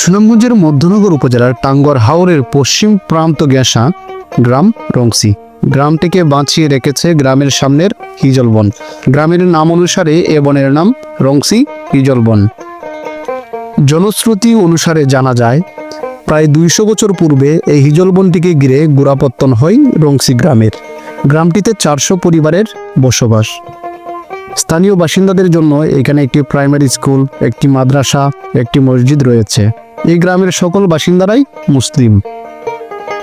সুনামগঞ্জের মধ্যনগর উপজেলার টাঙ্গর হাওরের পশ্চিম প্রান্ত গ্যাসা গ্রাম রংসি। গ্রামটিকে বাঁচিয়ে রেখেছে গ্রামের সামনের হিজল বন। গ্রামের নাম অনুসারে এ বনের নাম রংসি হিজল বন। জনশ্রুতি অনুসারে জানা যায়, প্রায় দুইশো বছর পূর্বে এই হিজল বনটিকে ঘিরে গোড়াপত্তন হয় রংসি গ্রামের। গ্রামটিতে চারশো পরিবারের বসবাস। স্থানীয় বাসিন্দাদের জন্য এখানে একটি প্রাইমারি স্কুল, একটি মাদ্রাসা, একটি মসজিদ রয়েছে। এই গ্রামের সকল বাসিন্দারাই মুসলিম।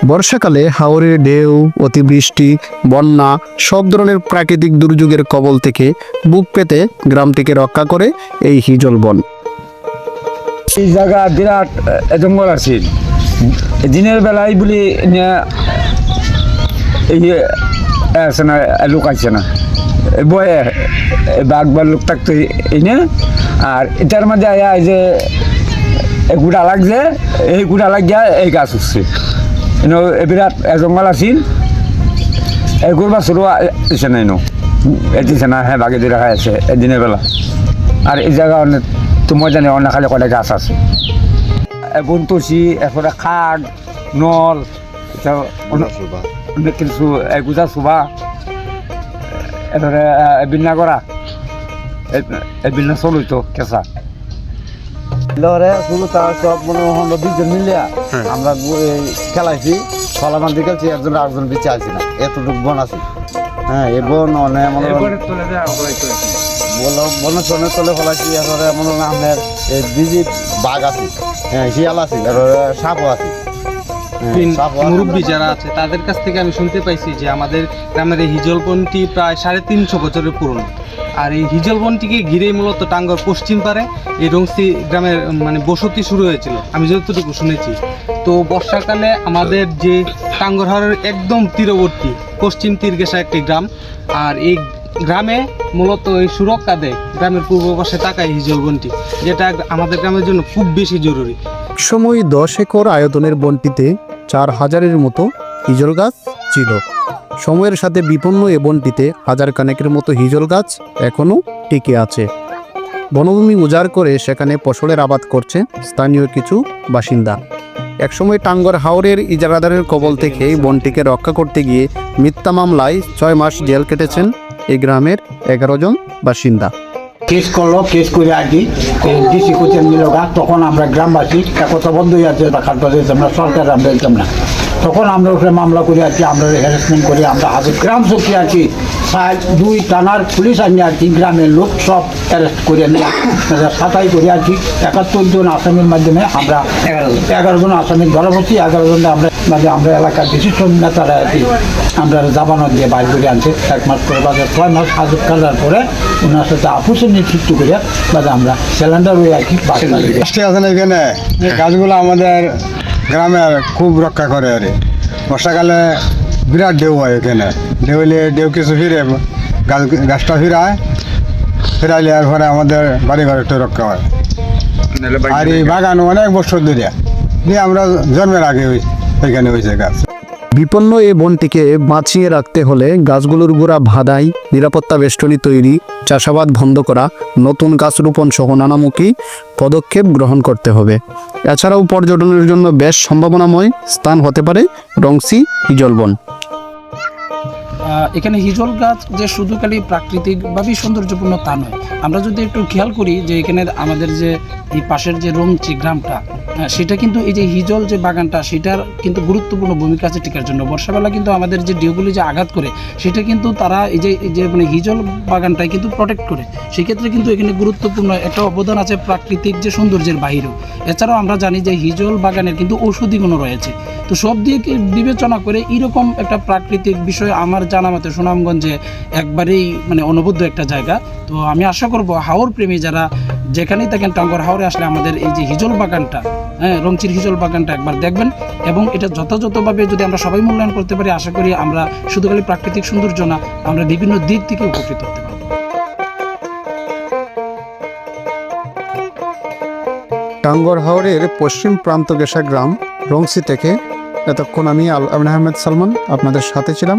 বর্ষাকালে হাওরের ঢেউ, অতিবৃষ্টি, বন্যা সব ধরনের প্রাকৃতিক দুর্যোগের কবল থেকে বুক পেতে গ্রামটিকে রক্ষা করে এই হিজল বন। এই জায়গা বিরাট জঙ্গল আছে দিনের বেলায় বলি আছে না লোক আছে না। বয়ে বাঘ বা লোক থাকতো এনে, আর এটার মধ্যে আয়া যে এই গুড়া লাগছে এই গুড়া লাগিয়া এই গাছ উঠছে। বিরাট এ জঙ্গল আছিল। এই গরবা সরু এসে নাই নো? এটিছে না হ্যাঁ দিয়ে রাখা আছে দিনের বেলা। আর এই জায়গা অনেক তো মই জানি অনেক খালি কটা গাছ আছে। বন্তুসি এরপরে খাট নল অনেক কিছু গুজা সুবা এরপরে বিন্না করা এই বিন্না চলইতো কেঁচা। লরে তার সব মনে হয় দুজন মিলিয়া আমরা খেলাইছি ফলামান খেলছি একজন আরেকজন বেঁচে আছি না। এতটুকু বন আছে। হ্যাঁ এই বন অনেক মনে হয় বল বন সনে তলে ফলাইছি এরপরে মনে হয় এই বিজি বাঘ আছে। হ্যাঁ শিয়াল আছে এরপরে সাপও আছে। হ্যাঁ, সাপও আছে। মুরব্বী যারা আছে তাদের কাছ থেকে আমি শুনতে পাইছি যে আমাদের গ্রামের এই হিজলবনটি প্রায় সাড়ে তিনশো বছরের পুরনো। আর এই হিজলবনটিকে ঘিরেই মূলত টাঙ্গর পশ্চিম পারে এই রংসি গ্রামের মানে বসতি শুরু হয়েছিল। আমি যতটুকু শুনেছি। তো বর্ষাকালে আমাদের যে টাঙ্গর হাওরের একদম তীরবর্তী পশ্চিম তীরগেসা একটি গ্রাম, আর এই গ্রামে মূলত এই সুরক্ষা দেয়, গ্রামের পূর্ব পাশে তাকায় হিজলবনটি যেটা আমাদের গ্রামের জন্য খুব বেশি জরুরি। সময় দশ একর আয়তনের বনটিতে চার হাজারের মতো হিজল গাছ ছিল। সময়ের সাথে বিপন্ন এ বনটিতে হাজার কানেকের মতো হিজল গাছ এখনও টিকে আছে। বনভূমি উজাড় করে সেখানে ফসলের আবাদ করছে স্থানীয় কিছু বাসিন্দা। একসময় টাঙ্গর হাওরের ইজারাদারের কবল থেকে বনটিকে রক্ষা করতে গিয়ে মিথ্যা মামলায় ছয় মাস জেল কেটেছেন এই গ্রামের এগারো জন বাসিন্দা। কেস করল, কেস করে আর কি ডিসি কোচের নিলোগা তখন আমরা গ্রামবাসী একতাবদ্ধ হয়ে আছে আমরা সরকার, আমরা না। তখন আমরা ওখানে মামলা করি আর কি আমরা হ্যারাসমেন্ট করি আমরা হাজার গ্রাম চৌকি আর কি দুই টানার পুলিশ আনি আর কি গ্রামের লোক সব অ্যারেস্ট করে নিয়ে সাতাই করে আর কি। একাত্তর জন আসামির মাধ্যমে আমরা এগারো জন। আসামি ধরা পড়ছি এগারো জন আমরা মানে আমরা এলাকার বিশিষ্ট নেতারা আর কি আমরা জামানত দিয়ে বাইর করে আনছে। এক মাস পরে বাজার ছয় মাস হাজত কাটার পরে ওনার সাথে আপুসের নেতৃত্ব করে বাজে আমরা সিলিন্ডার হয়ে আর কি বাসে গাছটি আছে না এখানে। এই গাছগুলো আমাদের গ্রামের খুব রক্ষা করে আরে। বর্ষাকালে বিরাট ঢেউ হয় এখানে। ঢেউ হলে ঢেউ কিছু ফিরে গাছ গাছটা ফিরায় ফিরাইলে আর পরে আমাদের বাড়ি ঘর একটু রক্ষা হয়। আর এই বাগান অনেক বছর ধরে। দিয়ে আমরা জন্মের আগে ওই এখানে হয়েছে গাছ। বিপন্ন এই বনটিকে বাঁচিয়ে রাখতে হলে গাছগুলোর গোড়া ভাদাই নিরাপত্তা বেষ্টনী তৈরি চাষাবাদ বন্ধ করা নতুন গাছ রোপণ সহ নানামুখী পদক্ষেপ গ্রহণ করতে হবে। এছাড়াও পর্যটনের জন্য বেশ সম্ভাবনাময় স্থান হতে পারে রংসি হিজলবন। এখানে হিজল গাছ যে শুধু খালি প্রাকৃতিকভাবেই সৌন্দর্যপূর্ণ তা নয়। আমরা যদি একটু খেয়াল করি যে এখানে আমাদের যে এই পাশের যে রংচি গ্রামটা সেটা কিন্তু এই যে হিজল যে বাগানটা, সেটার কিন্তু গুরুত্বপূর্ণ ভূমিকা আছে টিকার জন্য। বর্ষাবেলা কিন্তু আমাদের যে ঢেউগুলি যে আঘাত করে, সেটা কিন্তু তারা এই যে এই যে মানে হিজল বাগানটাই কিন্তু প্রোটেক্ট করে। সেক্ষেত্রে কিন্তু এখানে গুরুত্বপূর্ণ একটা অবদান আছে প্রাকৃতিক যে সৌন্দর্যের বাহিরেও। এছাড়াও আমরা জানি যে হিজল বাগানের কিন্তু ঔষধি গুণ রয়েছে। তো সব দিকে বিবেচনা করে এরকম একটা প্রাকৃতিক বিষয় আমার জানা মতে সুনামগঞ্জে একবারেই মানে অনবদ্য একটা জায়গা। তো আমি আশা করব হাওর প্রেমী যারা যেখানেই থাকেন টাঙ্গর হাওরে আসলে আমাদের এই যে হিজল বাগানটা হ্যাঁ রংচির হিজল বাগানটা একবার দেখবেন এবং এটা যথাযথভাবে যদি আমরা সবাই মূল্যায়ন করতে পারি, আশা করি আমরা শুধু খালি প্রাকৃতিক সৌন্দর্য না, আমরা বিভিন্ন দিক থেকে উপকৃত হতে পারব। টাঙ্গর হাওরের পশ্চিম প্রান্ত গেসা গ্রাম রংসি থেকে এতক্ষণ আমি আল আমিন আহমেদ সালমান আপনাদের সাথে ছিলাম।